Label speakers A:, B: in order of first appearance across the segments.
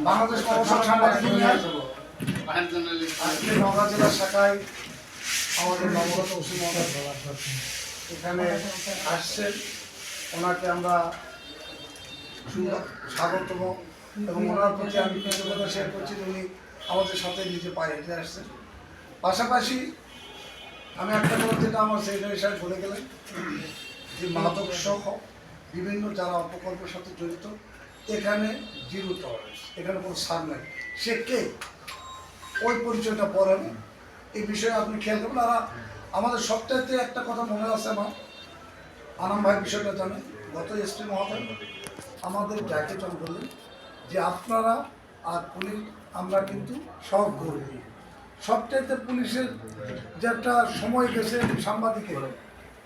A: বাংলাদেশ জেলা শাখায় আমাদের নবগত ওসি এখানে আসছেন ওনাকে আমরা স্বাগতম এবং ওনার প্রতি আমি কৃতজ্ঞতা শেয়ার করছি উনি আমাদের সাথে নিজে পায়ে হেঁটে আসছেন পাশাপাশি আমি একটা কথা যেটা আমার সেক্রেটারি সাহেব বলে গেলেন, যে মাদক সহ বিভিন্ন যারা অপকল্পের সাথে জড়িত, এখানে জিরো টলারেন্স এখানে কোনো সার নাই। সে কে? ওই পরিচয়টা পরে আমি এই বিষয়ে আপনি খেয়াল করবেন। আর আমাদের সপ্তাহে একটা কথা মনে আছে আমার। আনাম ভাই বিষয়টা জানে। গত এসপি মহোদয় আমাদের ডেকে যখন বললেন যে, আপনারা আর পুলিশ, আমরা কিন্তু সব কর্মী সবচাইতে পুলিশের যে একটা সময় গেছে সাংবাদিকের,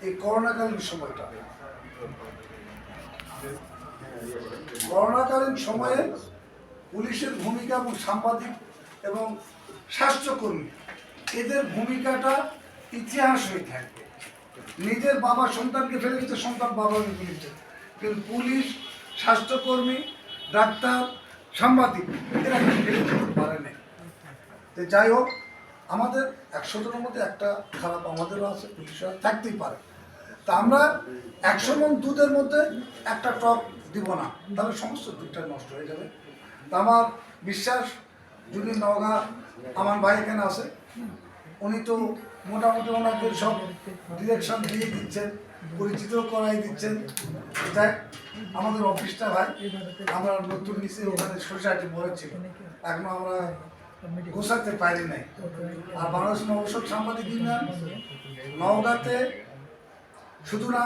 A: এই করোনাকালীন সময়টা। করোনাকালীন সময়ে পুলিশের ভূমিকা এবং সাংবাদিক এবং স্বাস্থ্যকর্মী, এদের ভূমিকাটা ইতিহাস হয়ে থাকবে নিজের বাবা সন্তানকে ফেলে গেছে সন্তান বাবাকে ফেলেছে কিন্তু পুলিশ, স্বাস্থ্যকর্মী, ডাক্তার, সাংবাদিক, এরা ফেলে যেতে পারে না তো যাই হোক, আমাদের একশো জনের মধ্যে একটা খারাপ আমাদেরও আছে, পুলিশরা থাকতেই পারে। তা আমরা একশো মন দুধের মধ্যে একটা টক দিব না। তাহলে সমস্ত দুধটা নষ্ট হয়ে যাবে। তা আমার বিশ্বাস যদি নওগাঁ, আমার ভাই এখানে আছে। উনি তো মোটামুটি ওনাকে সব ডিরেকশন দিয়ে দিচ্ছেন, পরিচিত করাই দিচ্ছেন। যাই আমাদের অফিসটা ভাই, আমরা নতুন নিচে ওখানে সোসাইটি বলেছিল এখন আমরা গোছাতে পারি নাই। আর বাংলাদেশ নবসর সাংবাদিক ইউনিয়ন নওগাঁতে শুধু না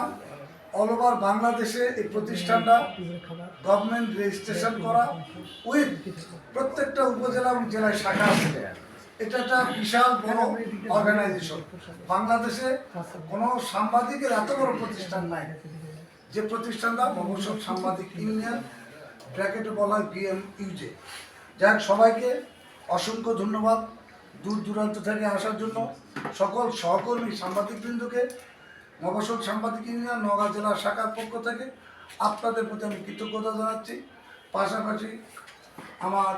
A: অল ওভার বাংলাদেশে এই প্রতিষ্ঠানটা গভর্নমেন্ট রেজিস্ট্রেশন করা উইথ প্রত্যেকটা উপজেলা এবং জেলায় শাখা আছে। এটা একটা বিশাল বড় অর্গানাইজেশন বাংলাদেশে কোনো সাংবাদিকের এত বড় প্রতিষ্ঠান নাই। যে প্রতিষ্ঠানটা মহসব সাংবাদিক ইউনিয়ন ব্র্যাকেটে বলা হয় বিএম ইউজে যাক, সবাইকে অসংখ্য ধন্যবাদ দূর দূরান্ত থেকে আসার জন্য। সকল সহকর্মী, সাংবাদিকবৃন্দকে মফসল সাংবাদিক ইউনিয়ন নগাঁ জেলা শাখার পক্ষ থেকে আপনাদের প্রতি আমি কৃতজ্ঞতা জানাচ্ছি। পাশাপাশি আমার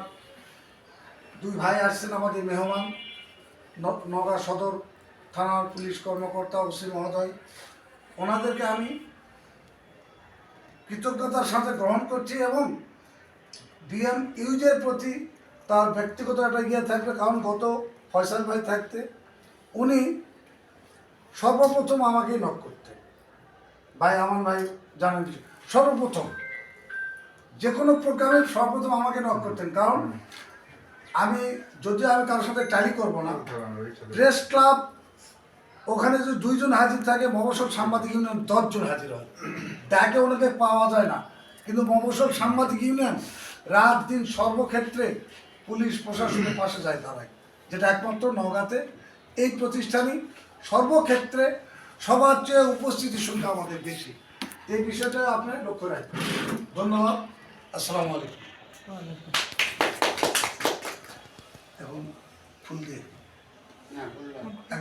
A: দুই ভাই আসছেন, আমাদের মেহমান নগাঁ সদর থানার পুলিশ কর্মকর্তা ওসি মহোদয়। ওনাদেরকে আমি কৃতজ্ঞতার সাথে গ্রহণ করছি এবং ডিএম ইউজের প্রতি তার ব্যক্তিগত একটা ইয়ে থাকবে, কারণ গত ফয়সাল ভাই থাকতে, উনি সর্বপ্রথম আমাকেই নক করতে ভাই, আমার ভাই জানেন সর্বপ্রথম যে কোনো প্রোগ্রামে সর্বপ্রথম আমাকে নক করতেন। কারণ আমি যদি আমি কারোর সাথে ট্যালি করব না প্রেস ক্লাব ওখানে যদি দুইজন হাজির থাকে মফসল সাংবাদিক ইউনিয়ন দশজন হাজির হয়। তাকে ওনাকে পাওয়া যায় না। কিন্তু মফসল সাংবাদিক ইউনিয়ন রাত দিন সর্বক্ষেত্রে পুলিশ প্রশাসনের পাশে যায় দাঁড়ায়। যেটা একমাত্র নওগাঁতে এই প্রতিষ্ঠানই সর্বক্ষেত্রে সবার চেয়ে উপস্থিতির সংখ্যা আমাদের বেশি। এই বিষয়টা আপনি লক্ষ্য রাখবেন। ধন্যবাদ। আসসালামু আলাইকুম। এবং ফুল দিয়ে।